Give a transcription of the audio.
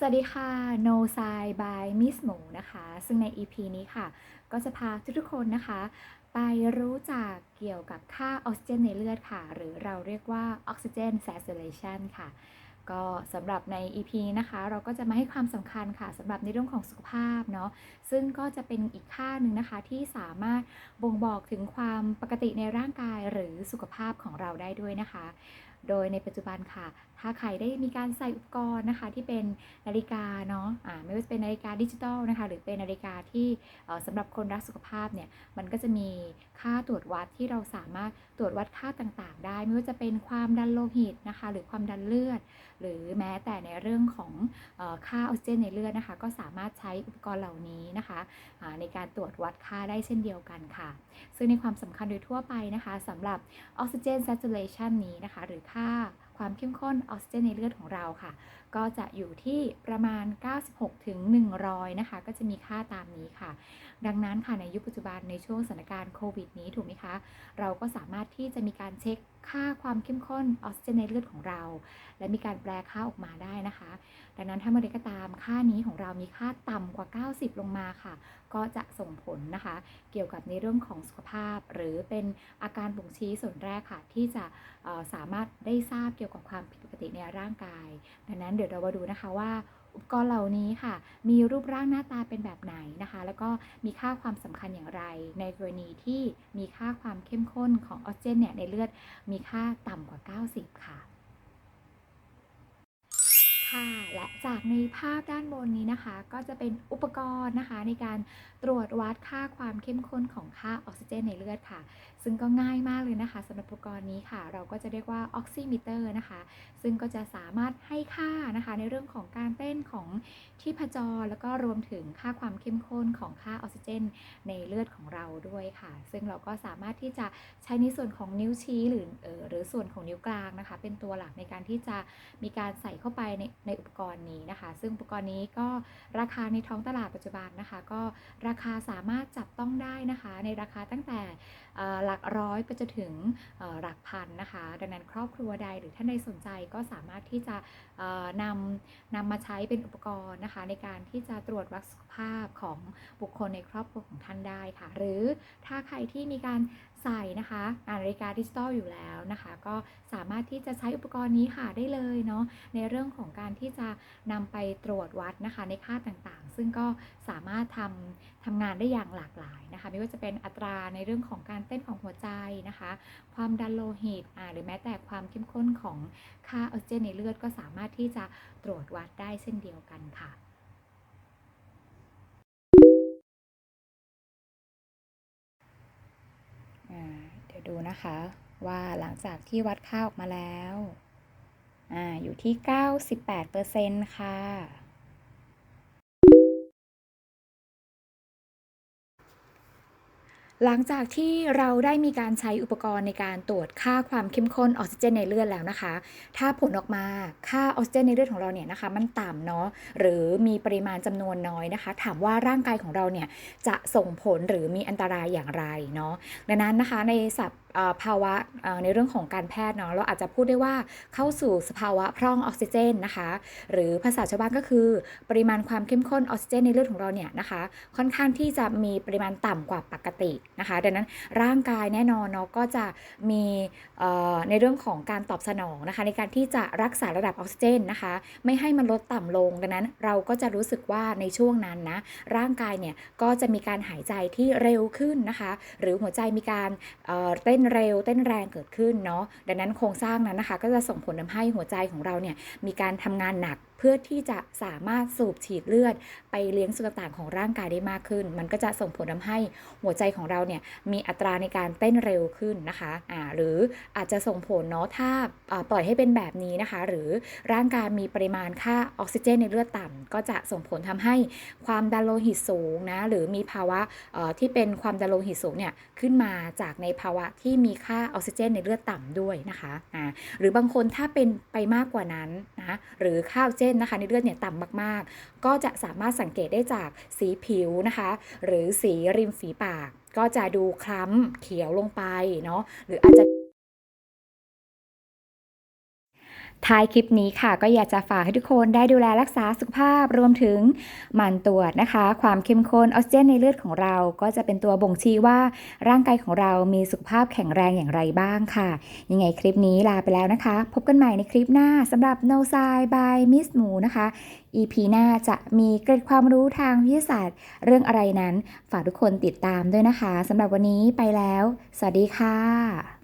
สวัสดีค่ะ No s i by Miss หมูนะคะ ซึ่งใน EP นี้ค่ะ ก็จะพาทุกๆคนนะคะ ไปรู้จักเกี่ยวกับค่าออกซิเจนในเลือดค่ะ หรือเราเรียกว่า Oxygen Saturation ค่ะ ก็สำหรับใน EP นะคะ เราก็จะมาให้ความสำคัญค่ะสำหรับในเรื่องของสุขภาพเนาะ ซึ่งก็จะเป็นอีกค่าหนึ่งนะคะที่สามารถบ่งบอกถึงความปกติในร่างกายหรือสุขภาพของเราได้ด้วยนะคะโดยในปัจจุบันค่ะ ถ้าใครได้มีการใส่อุปกรณ์นะคะ ที่เป็นนาฬิกาเนาะะไม่ว่าจะเป็นนาฬิกาดิจิตอลนะคะ หรือเป็นนาฬิกาที่เอ่อสำหรับคนรักสุขภาพเนี่ย มันก็จะมีค่าตรวจวัดที่เราสามารถตรวจวัดค่าต่างๆ ได้ ไม่ว่าจะเป็นความดันโลหิตนะคะ หรือความดันเลือด หรือแม้แต่ในเรื่องของอค่าออกซิเจนในเลือดนะคะ ก็สามารถใช้อุปกรณ์เหล่านี้นะคะในการตรวจวัดค่าได้เช่นเดียวกันค่ะ ซึ่งในความสำคัญโดยทั่วไปนะคะสำหรับออกซิเจน saturation นี้นะคะ หรือค่า ความเข้มข้นออกซิเจนในเลือดของเราค่ะ ก็จะอยู่ที่ประมาณ 96ถึง100 นะคะ ก็จะมีค่าตามนี้ค่ะ ดังนั้นค่ะในยุคปัจจุบันในช่วงสถานการณ์โควิดนี้ถูกไหมคะ เราก็สามารถที่จะมีการเช็คค่าความเข้มข้นออกซิเจนในเลือดของเรา และมีการแปลค่าออกมาได้นะคะ ดังนั้นถ้าเมื่อใดก็ตามค่านี้ของเรามีค่าต่ำกว่า 90 ลงมาค่ะ ก็จะส่งผลนะคะ เกี่ยวกับในเรื่องของสุขภาพ หรือเป็นอาการบ่งชี้ส่วนแรกค่ะ ที่จะสามารถได้ทราบเกี่ยวกับความผิดปกติในร่างกาย ดังนั้นเดี๋ยวเรามาดูนะคะว่า อุปกรณ์เหล่านี้ค่ะ มีรูปร่างหน้าตาเป็นแบบไหนนะคะ แล้วก็มีค่าความสำคัญอย่างไร ในกรณีที่มีค่าความเข้มข้นของออกซิเจนเนี่ยในเลือดมีค่าต่ำกว่า 90 ค่ะ ค่ะ และจากในภาพด้านบนนี้นะคะ ก็จะเป็นอุปกรณ์นะคะ ในการตรวจวัดค่าความเข้มข้นของค่าออกซิเจนในเลือดค่ะ ซึ่งก็ง่ายมากเลยนะคะสำหรับอุปกรณ์นี้ค่ะ เราก็จะเรียกว่าออกซิมิเตอร์นะคะ ซึ่งก็จะสามารถให้ค่านะคะ ในเรื่องของการเต้นของที่พจร แล้วก็รวมถึงค่าความเข้มข้นของค่าออกซิเจน ในเลือดของเราด้วยค่ะ ซึ่งเราก็สามารถที่จะใช้ในส่วนของนิ้วชี้หรือเออหรือส่วนของนิ้วกลางนะคะ เป็นตัวหลักในการที่จะมีการใส่เข้าไปในในอุปกรณ์นี้นะคะ ซึ่งอุปกรณ์นี้ก็ราคาในท้องตลาดปัจจุบันนะคะ ก็ราคาสามารถจับต้องได้นะคะ ในราคาตั้งแต่หลักร้อยไปจนถึงหลักพันนะคะ ดังนั้นครอบครัวใดหรือท่านใดสนใจก็สามารถที่จะนำนำมาใช้เป็นอุปกรณ์นะคะ ในการที่จะตรวจวัดสุขภาพของบุคคลในครอบครัวของท่านได้ค่ะ หรือถ้าใครที่มีการใส่นะคะนาฬิกาดิจิตอลอยู่แล้วนะคะ ก็สามารถที่จะใช้อุปกรณ์นี้ค่ะได้เลยเนาะในเรื่องของการที่จะนำไปตรวจวัดนะคะในค่าต่างๆ ซึ่งก็สามารถทำทำงานได้อย่างหลากหลายนะคะ ไม่ว่าจะเป็นอัตราในเรื่องของการเต้นของหัวใจนะคะ ความดันโลหิตหรือแม้แต่ความเข้มข้นของค่าออกซิเจนในเลือดก็สามารถที่จะตรวจวัดได้เช่นเดียวกันค่ะ อ่าเดี๋ ยวดูนะคะ ว่าหลังจากที่วัดค่าออกมาแล้ว อ่า อยู่ที่ 98%ค่ะ หลังจากที่เราได้มีการใช้อุปกรณ์ในการตรวจค่าความเข้มข้นออกซิเจนในเลือดแล้วนะคะ ถ้าผลออกมาค่าออกซิเจนในเลือดของเราเนี่ยนะคะ มันต่ำเนาะหรือมีปริมาณจำนวนน้อยนะคะ ถามว่าร่างกายของเราเนี่ยจะส่งผลหรือมีอันตรายอย่างไรเนาะดังนั้นนะคะในสับเอ่อภาวะในเรื่องของการแพทย์เนาะเราอาจจะพูดได้ว่าเข้าสู่สภาวะพร่องออกซิเจนนะคะ หรือภาษาชาวบ้านก็คือ ปริมาณความเข้มข้นออกซิเจนในเลือดของเราเนี่ยนะคะ ค่อนข้างที่จะมีปริมาณต่ำกว่าปกตินะคะ ดังนั้นร่างกายแน่นอนเนาะก็จะมีในเรื่องของการตอบสนองนะคะ ในการที่จะรักษาระดับออกซิเจนนะคะ ไม่ให้มันลดต่ำลงดังนั้น เราก็จะรู้สึกว่าในช่วงนั้นนะร่างกายเนี่ยก็จะมีการหายใจที่เร็วขึ้นนะคะ หรือหัวใจมีการเต้นเร็วเต้นแรงเกิดขึ้นเนาะดังนั้นโครงสร้างนั้นนะคะ ก็จะส่งผลทำให้หัวใจของเราเนี่ยมีการทำงานหนัก เพื่อที่จะสามารถสูบฉีดเลือด ไปเลี้ยงส่วนต่างๆของร่างกายได้มากขึ้น มันก็จะส่งผลทำให้หัวใจของเราเนี่ยมีอัตราในการเต้นเร็วขึ้นนะคะอ่าหรืออาจจะส่งผลเนาะถ้าปล่อยให้เป็นแบบนี้นะคะ หรือร่างกายมีปริมาณค่าออกซิเจนในเลือดต่ำก็จะส่งผลทำให้ความดันโลหิตสูงนะหรือมีภาวะที่เป็นความดันโลหิตสูงเนี่ยขึ้นมาจากในภาวะที่มีค่าออกซิเจนในเลือดต่ำด้วยนะคะอ่าหรือบางคนถ้าเป็นไปมากกว่านั้นนะหรือค่าออกซิเจนนะคะ ในเลือดเนี่ยต่ำมากๆ ก็จะสามารถสังเกตได้จากสีผิวนะคะ หรือสีริมฝีปาก ก็จะดูคล้ำเขียวลงไปเนาะหรืออาจจะ ท้ายคลิปนี้ค่ะก็อยากจะฝากให้ทุกคนได้ดูแลรักษาสุขภาพรวมถึงหมั่นตรวจนะคะ ความเข้มข้นออกซิเจนในเลือดของเรา ก็จะเป็นตัวบ่งชี้ว่าร่างกายของเรามีสุขภาพแข็งแรงอย่างไรบ้างค่ะ ยังไงคลิปนี้ลาไปแล้วนะคะ พบกันใหม่ในคลิปหน้าสำหรับ No s i by Miss หมูนะคะ EP หน้าจะมีเกร็ดความรู้ทางวิทยาศาสตร์ เรื่องอะไรนั้น ฝากทุกคนติดตามด้วยนะคะสำหรับวันนี้ไปแล้ว สวัสดีค่ะ